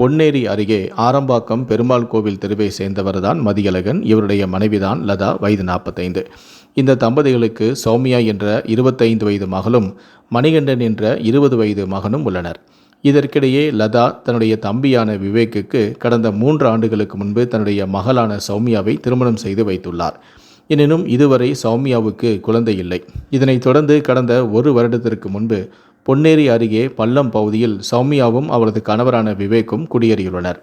பொன்னேரி அருகே ஆரம்பாக்கம் பெருமாள் கோவில் தெருவை சேர்ந்தவர்தான் மதியழகன் இவருடைய மனைவிதான் லதா வயது நாற்பத்தைந்து. இந்த தம்பதிகளுக்கு சௌமியா என்ற இருபத்தைந்து வயது மகளும் மணிகண்டன் என்ற இருபது வயது மகனும் உள்ளனர். இதற்கிடையே லதா தன்னுடைய தம்பியான விவேக்குக்கு கடந்த மூன்று ஆண்டுகளுக்கு முன்பு தன்னுடைய மகளான சௌமியாவை திருமணம் செய்து வைத்துள்ளார். எனினும் இதுவரை சௌமியாவுக்கு குழந்தை இல்லை. இதனைத் தொடர்ந்து கடந்த ஒரு வருடத்திற்கு முன்பு பொன்னேரி அருகே பள்ளம் பகுதியில் சௌமியாவும் அவரது கணவரான விவேக்கும் குடியேறியுள்ளனர்.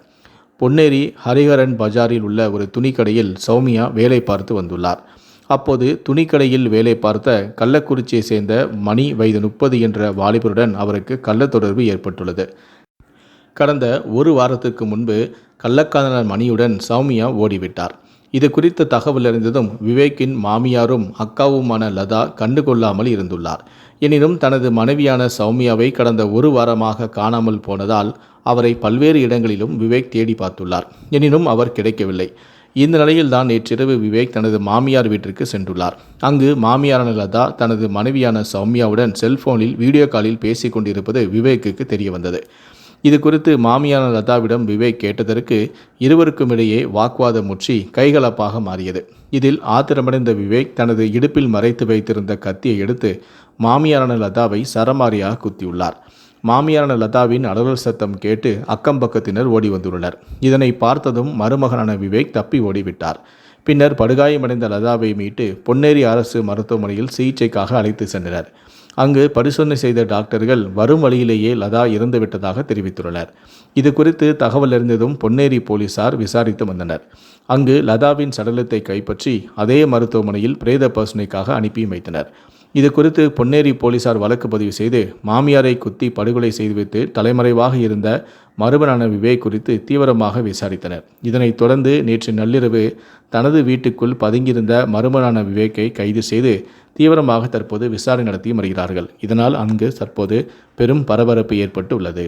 பொன்னேரி ஹரிஹரன் பஜாரில் உள்ள ஒரு துணிக்கடையில் சௌமியா வேலை பார்த்து வந்துள்ளார். அப்போது துணிக்கடையில் வேலை பார்த்த கள்ளக்குறிச்சியை சேர்ந்த மணி வயது முப்பது என்ற வாலிபருடன் அவருக்கு கள்ள தொடர்பு ஏற்பட்டுள்ளது. கடந்த ஒரு வாரத்துக்கு முன்பு கள்ளக்காதலர் மணியுடன் சௌமியா ஓடிவிட்டார். இது குறித்த தகவல் அறிந்ததும் விவேக்கின் மாமியாரும் அக்காவுமான லதா கண்டுகொள்ளாமல் இருந்துள்ளார். எனினும் தனது மனைவியான சௌமியாவை கடந்த ஒரு வாரமாக காணாமல் போனதால் அவரை பல்வேறு இடங்களிலும் விவேக் தேடி பார்த்துள்ளார். எனினும் அவர் கிடைக்கவில்லை. இந்த நிலையில்தான் நேற்றிரவு விவேக் தனது மாமியார் வீட்டிற்கு சென்றுள்ளார். அங்கு மாமியாரான லதா தனது மனைவியான சௌமியாவுடன் செல்போனில் வீடியோ காலில் பேசிக் கொண்டிருப்பது விவேக்குக்கு தெரிய வந்தது இது குறித்து மாமியான லதாவிடம் விவேக் கேட்டதற்கு இருவருக்கும் இடையே வாக்குவாதம் முற்றி கைகலப்பாக மாறியது. இதில் ஆத்திரமடைந்த விவேக் தனது இடுப்பில் மறைத்து வைத்திருந்த கத்தியை எடுத்து மாமியாரான லதாவை சரமாரியாக குத்தியுள்ளார். மாமியாரான லதாவின் அலறல் சத்தம் கேட்டு அக்கம் பக்கத்தினர் ஓடி வந்துள்ளனர். இதனை பார்த்ததும் மருமகனான விவேக் தப்பி ஓடிவிட்டார். பின்னர் படுகாயமடைந்த லதாவை மீட்டு பொன்னேரி அரசு மருத்துவமனையில் சிகிச்சைக்காக அழைத்து சென்றனர். அங்கு பரிசோதனை செய்த டாக்டர்கள் வரும் வழியிலேயே லதா இறந்துவிட்டதாக தெரிவித்துள்ளனர். இது குறித்து தகவல் அறிந்ததும் பொன்னேரி போலீசார் விசாரித்து வந்தனர். அங்கு லதாவின் சடலத்தை கைப்பற்றி அதே மருத்துவமனையில் பிரேத பரிசோதனைக்காக அனுப்பி வைத்தனர். இது குறித்து பொன்னேரி போலீசார் வழக்கு பதிவு செய்து மாமியாரை குத்தி படுகொலை செய்துவிட்டு தலைமறைவாக இருந்த மருமனான விவேக் குறித்து தீவிரமாக விசாரித்தனர். இதனைத் தொடர்ந்து நேற்று நள்ளிரவு தனது வீட்டுக்குள் பதுங்கியிருந்த மருமனான விவேக்கை கைது செய்து தீவிரமாக தற்போது விசாரணை நடத்தி வருகிறார்கள். இதனால் அங்கு தற்போது பெரும் பரபரப்பு ஏற்பட்டு உள்ளது